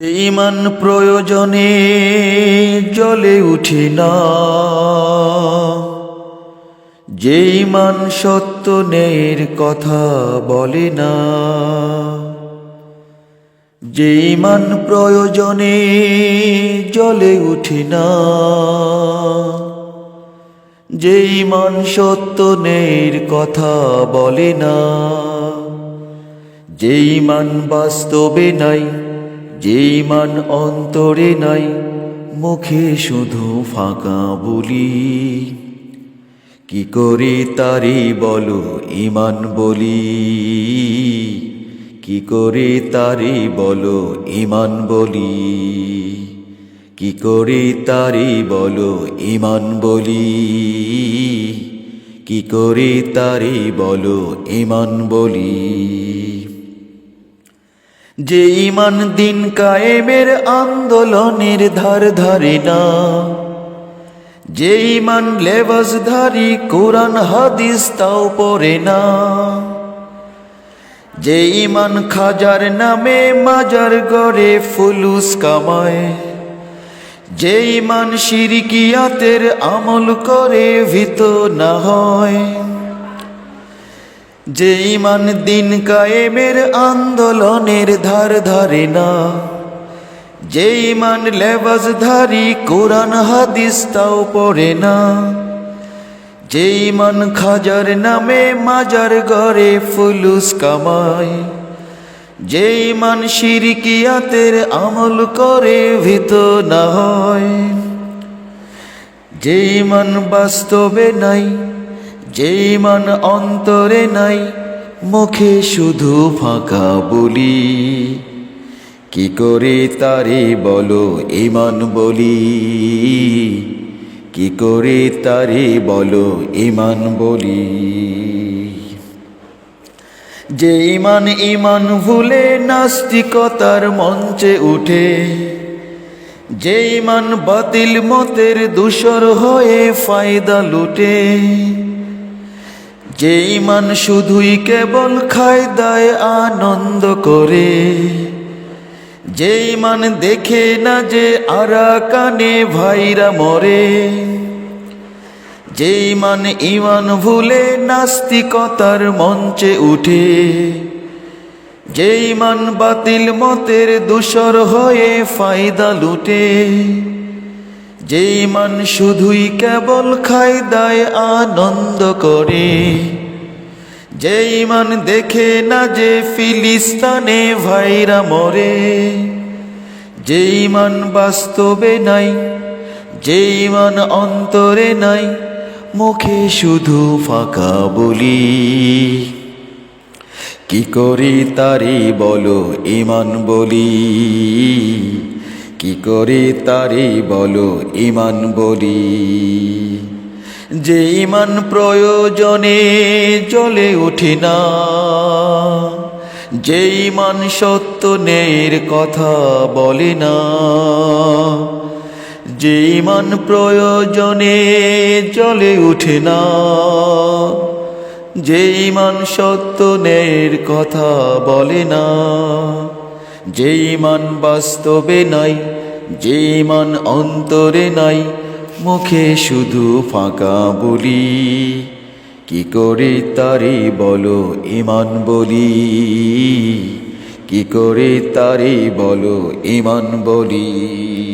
ইমান প্রয়োজনে জ্বলে উঠি না। যে ইমান সত্য নের কথা বলে না। যে ইমান প্রয়োজনে জ্বলে উঠি না। যে ইমান সত্য নের কথা বলে না। যে ইমান বাস্তবে নাই যে ইমান অন্তরে নাই, মুখে শুধু ফাঁকা বলি। কি করে তারি বলো ইমান বলি? কি করে তারি বলো ইমান বলি? কি করে তারি বলো ইমান বলি? কি করে তারি বলো ইমান বলি? যে ইমান দিন কায়েমের আন্দোলনের ধার ধারে না। যে ইমান লেবাসধারী কোরআন, হাদিস তাও পড়ে না। যে ইমান খাজার নামে মাজার গড়ে ফুলুস কামায়। যে ইমান শিরিকিয়াতের আমল করে ভীত না হয়। যে ইমান দিন কায়েমের আন্দোলনের ধার ধারে না যে ইমান লেবাসধারী কোরআন হাদিস তাও পড়ে না যে ইমান খাজার নামে মাজার গড়ে ফুলুস কামায় যে ইমান শিরিকিয়াতের আমল করে ভীত না হয় যে ইমান বাস্তবে নাই যে ইমান অন্তরে নাই, মুখে শুধু ফাঁকা বলি। কি করে তারে বলো, ইমান বলি? কি করে তারে বলো, ইমান বলি? যে ইমান ইমান ভুলে নাস্তিকতার মঞ্চে উঠে, যে ইমান বাতিল মতের দূষর হয়ে ফায়দা লুটে যে ইমান শুধুই কেবল খায়, দায়, আনন্দ করে। যে ইমান দেখে না যে আরা কানে ভাইরা মরে। যে ইমান ইমান ভুলে নাস্তিকতার মঞ্চে উঠে। যে ইমান বাতিল মতের দূষর হয়ে ফায়দা লুটে। যে ইমান শুধুই কেবল খায় দায় আনন্দ করে। যে ইমান দেখে না যে ফিলিস্তানে ভাইরা মরে। যে ইমান বাস্তবে নাই যে ইমান অন্তরে নাই, মুখে শুধু ফাঁকা বলি। কি করি তারি বলো ইমান বলি। কি করে তারি বলো ইমান বলি। যে ইমান প্রয়োজনে জ্বলে উঠি না। যে ইমান সত্য নের কথা বলে না। যে ইমান প্রয়োজনে জ্বলে উঠে না। যে ইমান সত্য নের কথা বলে না। যে ইমান বাস্তবে নাই যে ইমান অন্তরে নাই, মুখে শুধু ফাঁকা বলি। কি করে তারে বলো ইমান বলি? কি করে তারে বলো ইমান বলি?